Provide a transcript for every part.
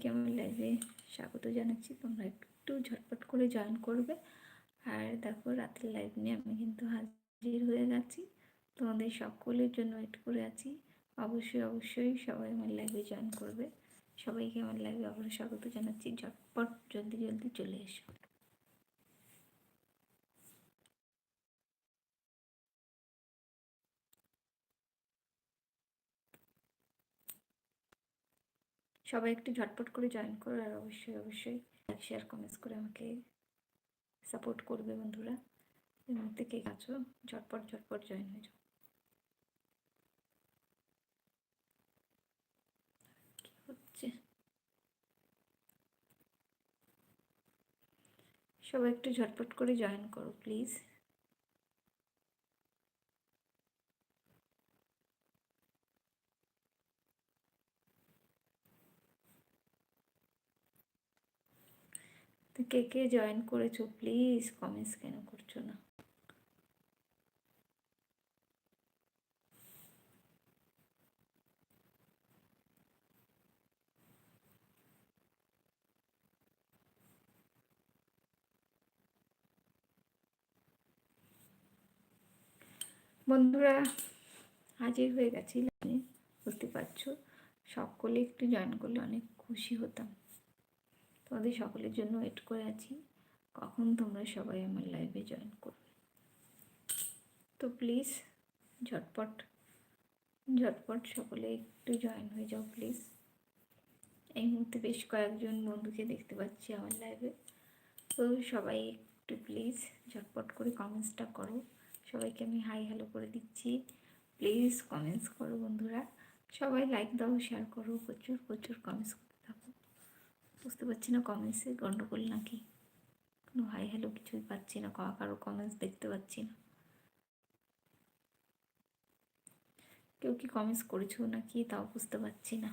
সবাইকে আমার লাইভে স্বাগত জানাচ্ছি। তোমরা একটু ঝটপট করে জয়েন করবে। আর দেখো, রাতের লাইভ নিয়ে আমি কিন্তু হাজির হয়ে গেছি। তোমাদের সকলের জন্য ওয়েট করে আছি। অবশ্যই অবশ্যই সবাই আমার লাইভে জয়েন করবে। সবাইকে আমার লাইভে আবার স্বাগত জানাচ্ছি। ঝটপট, জলদি জলদি চলে এসো। সবাই একটু ঝটপট করে জয়েন করো আর অবশ্যই অবশ্যই লাইক শেয়ার কমেন্টস করে আমাকে সাপোর্ট করবে বন্ধুরা। এর মধ্যে কে আছো? ঝটপট ঝটপট জয়েন হয়ে যাও। সবাই একটু ঝটপট করে জয়েন করো প্লিজ তো কে কে জয়েন করেছ? প্লিজ কমেন্টস কেন করছ না? বন্ধুরা, হাজির হয়ে গেছি, বুঝতে পারছ? সকলে একটু জয়েন করলে অনেক খুশি হতাম। তোমাদের সকলের জন্য ওয়েট করে আছি। কখন তোমরা সবাই আমার লাইভে জয়েন করবে? তো প্লিজ ঝটপট ঝটপট সকলে একটু জয়েন হয়ে যাও প্লিজ এই মুহূর্তে বেশ কয়েকজন বন্ধুকে দেখতে পাচ্ছি আমার লাইভে তো সবাই একটু প্লিজ ঝটপট করে কমেন্টসটা করো। সবাইকে আমি হাই হ্যালো করে দিচ্ছি। প্লিজ কমেন্টস করো বন্ধুরা। সবাই লাইক দাও শেয়ার করো। প্রচুর প্রচুর কমেন্টস বুঝতে পারছি না কমেন্টসে গন্ডগোল নাকি। কোনো হাই হ্যালো কিছুই পাচ্ছি না, কারও কমেন্টস দেখতে পাচ্ছি না। কেউ কি কমেন্টস করেছ নাকি তাও বুঝতে পারছি না।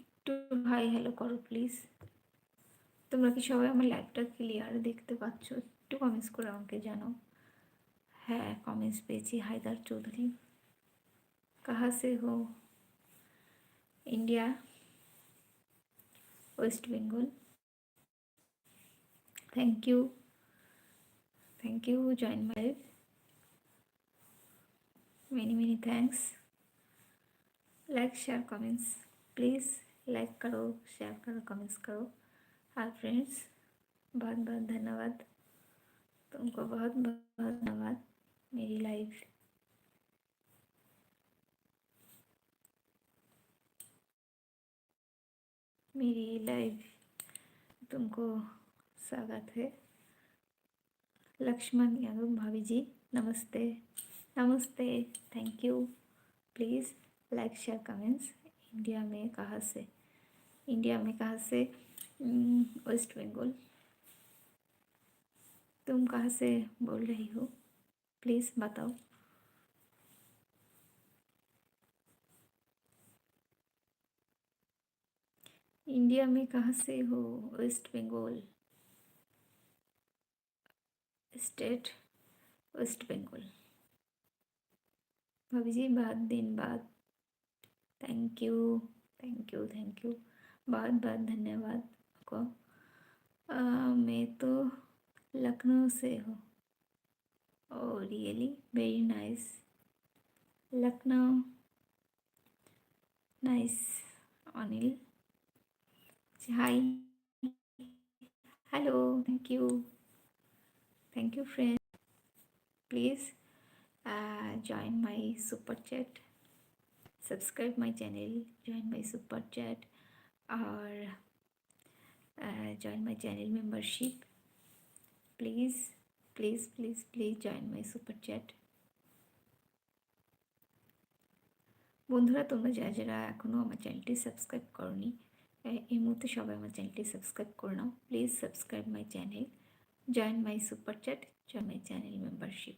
একটু হাই হ্যালো করো প্লিজ তোমরা কি সবাই আমার লাইভটা ক্লিয়ার দেখতে পাচ্ছ? একটু কমেন্টস করে আমাকে জানাও। হ্যাঁ কমেন্টস পেয়েছি। হায়দার চৌধুরী। कहाँ से हो? India, West Bengal. Thank you thank you join my many many thanks like share comments please like करो शेयर करो कमेंट्स करो। हाँ फ्रेंड्स बहुत बहुत धन्यवाद। तुमको बहुत बहुत धन्यवाद। मेरी लाइफ मेरी लाइव तुमको स्वागत है। लक्ष्मण यादव भाभी जी, नमस्ते। नमस्ते thank you please like share comments India में कहाँ से? इंडिया में कहाँ से? वेस्ट बंगाल तुम कहाँ से बोल रही हो? प्लीज़ बताओ। इंडिया में कहाँ से हो? West Bengal. State, West Bengal. भाभी जी बहुत दिन बाद thank you thank you thank you बहुत बहुत धन्यवाद आपको। मैं तो लखनऊ से हूँ। ओ really very nice Lucknow. Nice Anil. hi hello thank you thank you friend please uh, join my super chat subscribe my channel join my super chat or uh, join my channel membership please please please please join my super chat বন্ধুরা তোমরা যারা যারা এখনও আমার চ্যানেলটি subscribe করনি এই মুহূর্তে সবাই আমার চ্যানেলটি সাবস্ক্রাইব করে নাও please subscribe my channel join my super chat join my channel membership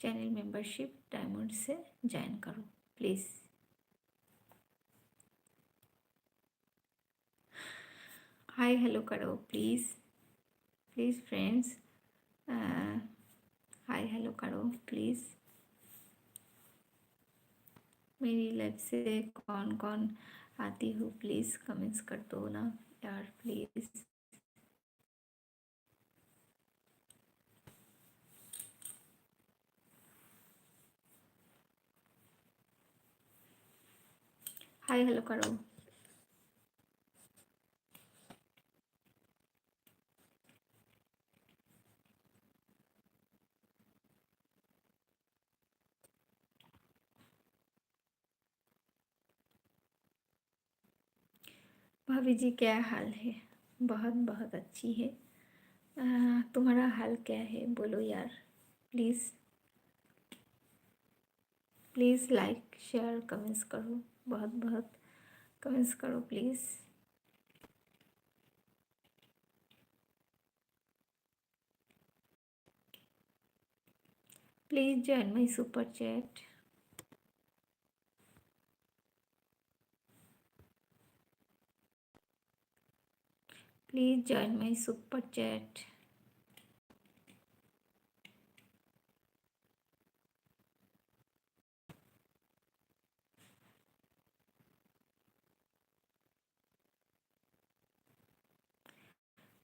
channel membership ডায়মন্ডসে join করো প্লিজ হাই হ্যালো করো please please friends hi hello করো প্লিজ मेरी लाइफ से कौन कौन आती हूँ प्लीज़ कमेंट्स कर दो ना यार प्लीज़ हाय हेलो करो। भाभी जी क्या हाल है? बहुत बहुत अच्छी है। आ, तुम्हारा हाल क्या है? बोलो यार please please like share comments करो। बहुत बहुत कमेंट्स करो please please join my super chat Please join my super chat.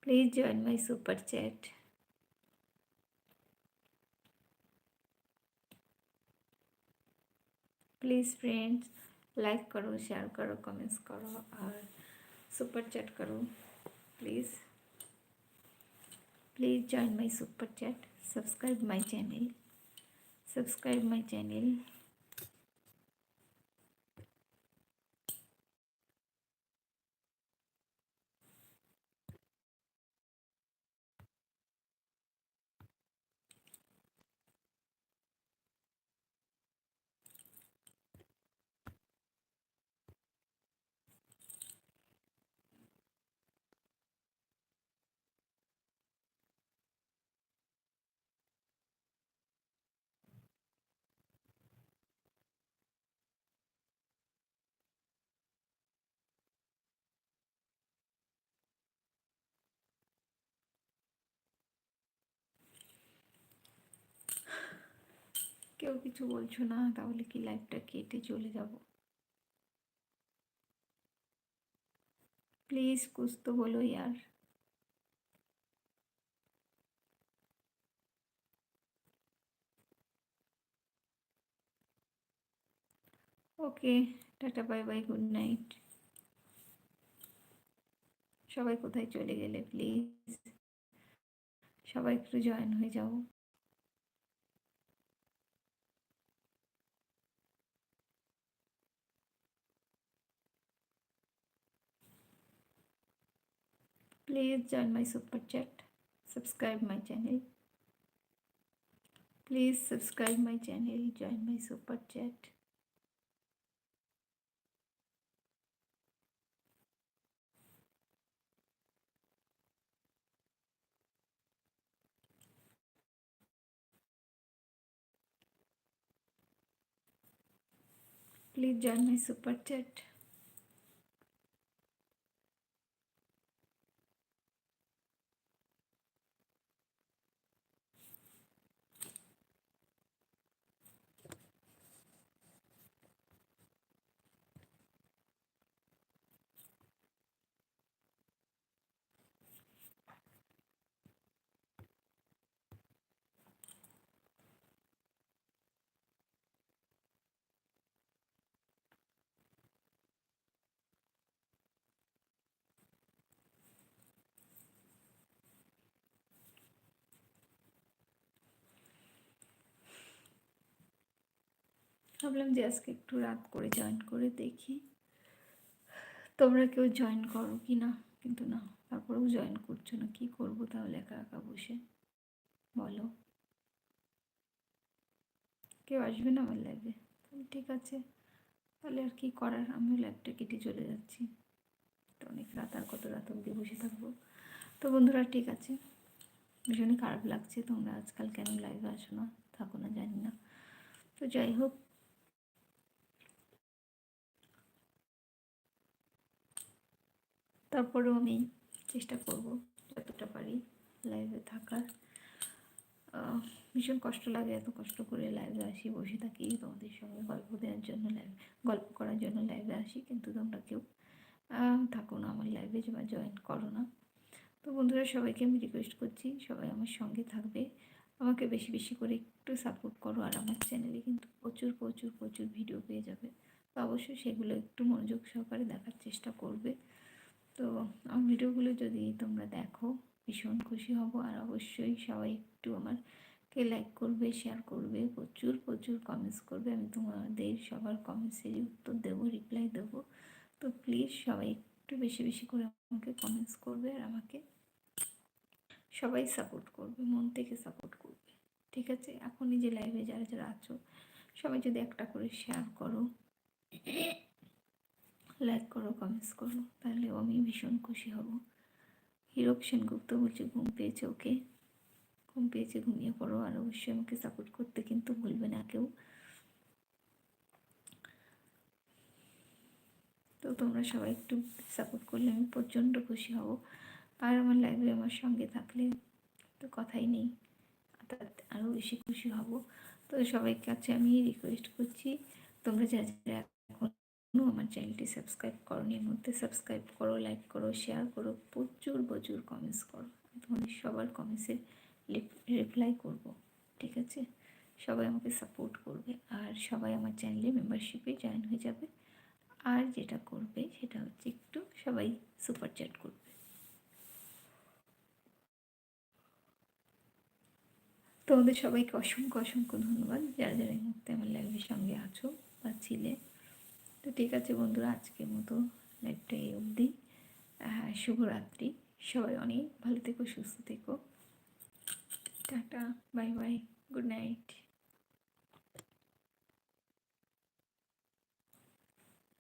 Please join my super chat. Please friends like करो शेयर करो कमेंट्स करो और सुपर चैट करो please. Please join my super chat. Subscribe my channel. Subscribe my channel কেউ কিছু বলছো না, তাহলে কি লাইফটা কেটে চলে যাব? প্লিজ কুছ তো বলো ইয়ার। Okay tata bye bye good night সবাই কোথায় চলে গেলে প্লিজ সবাই একটু জয়েন হয়ে যাও। Please join my super chat subscribe my channel please subscribe my channel join my super chat please join my super chat ভাবলাম যে আজকে একটু রাত করে জয়েন করে দেখি। তোমরা কেউ জয়েন করো কি না? কিন্তু না, তারপরেও জয়েন করছ না, কি করব তাহলে একা একা বসে? বলো। কেউ আসবে না আমার লাইভে ঠিক আছে। তাহলে আর কি করার? আমিও লাইভটা কেটে চলে যাচ্ছি। তো অনেক রাত, আর কত রাত অবধি বসে থাকব? তো বন্ধুরা, ঠিক আছে। ভীষণই খারাপ লাগছে তোমরা আজকাল কেন লাইভে আসো না? থাকো না, জানি না। তো যাই হোক তারপরেও আমি চেষ্টা করব যতটা পারি লাইভে থাকার। ভীষণ কষ্ট লাগে, এত কষ্ট করে লাইভে আসি, বসে থাকি, তোমাদের সঙ্গে গল্প দেওয়ার জন্য লাইভ গল্প করার জন্য লাইভে আসি, কিন্তু তোমরা কেউ থাকো না আমার লাইভে বা জয়েন করো না। তো বন্ধুরা, সবাইকে আমি রিকোয়েস্ট করছি, সবাই আমার সঙ্গে থাকবে। আমাকে বেশি বেশি করে একটু সাপোর্ট করো আর আমার চ্যানেলে কিন্তু প্রচুর প্রচুর প্রচুর ভিডিও পেয়ে যাবে। তো অবশ্যই সেগুলো একটু মনোযোগ সহকারে দেখার চেষ্টা করবে। তো আমার ভিডিওগুলো যদি তোমরা দেখো, ভীষণ খুশি হব। আর অবশ্যই সবাই একটু আমারকে লাইক করবে শেয়ার করবে। প্রচুর প্রচুর কমেন্টস করবে। আমি তোমাদের সবার কমেন্টসের উত্তর দেবো রিপ্লাই দেবো। তো প্লিজ সবাই একটু বেশি বেশি করে আমাকে কমেন্টস করবে আর আমাকে সবাই সাপোর্ট করবে, মন থেকে সাপোর্ট করবে। ঠিক আছে? এখনই যে লাইভে যারা যারা আছো, সবাই যদি একটা করে শেয়ার করো। লাইক করো কমেন্টস করো তাহলেও আমি ভীষণ খুশি হব। হিরক সেনগুপ্ত বলছে, ঘুম পেয়েছে ওকে ঘুম পেয়েছে, ঘুমিয়ে পড়ো। আর অবশ্যই আমাকে সাপোর্ট করতে কিন্তু ভুলবে না কেউ। তো তোমরা সবাই একটু সাপোর্ট করলে আমি প্রচণ্ড খুশি হব। আর আমার লাইভে আমার সঙ্গে থাকলে তো কথাই নেই। আরও বেশি খুশি হব। তো সবাই কাছে আমি রিকোয়েস্ট করছি, তোমরা যারা যারা এখনও আমার চ্যানেলটি সাবস্ক্রাইব করো এর মধ্যে সাবস্ক্রাইব করো লাইক করো শেয়ার করো, প্রচুর প্রচুর কমেন্টস করো। তোমাদের সবার কমেন্টসের রিপ্লাই করব, ঠিক আছে? সবাই আমাকে সাপোর্ট করবে আর সবাই আমার চ্যানেলে মেম্বারশিপে জয়েন হয়ে যাবে। আর যেটা করবে সেটা হচ্ছে একটু সবাই সুপার চ্যাট করবে। তোমাদের সবাইকে অসংখ্য অসংখ্য ধন্যবাদ। যারা যারা এই মুহূর্তে আমার লাইভের সঙ্গে আছো বা ছিলে তো ঠিক আছে বন্ধুরা, আজকের মতো লাইভটা এই অবধি। শুভরাত্রি। সবাই অনেক ভালো থেকো, সুস্থ থেকো। Tata, bye bye, good night.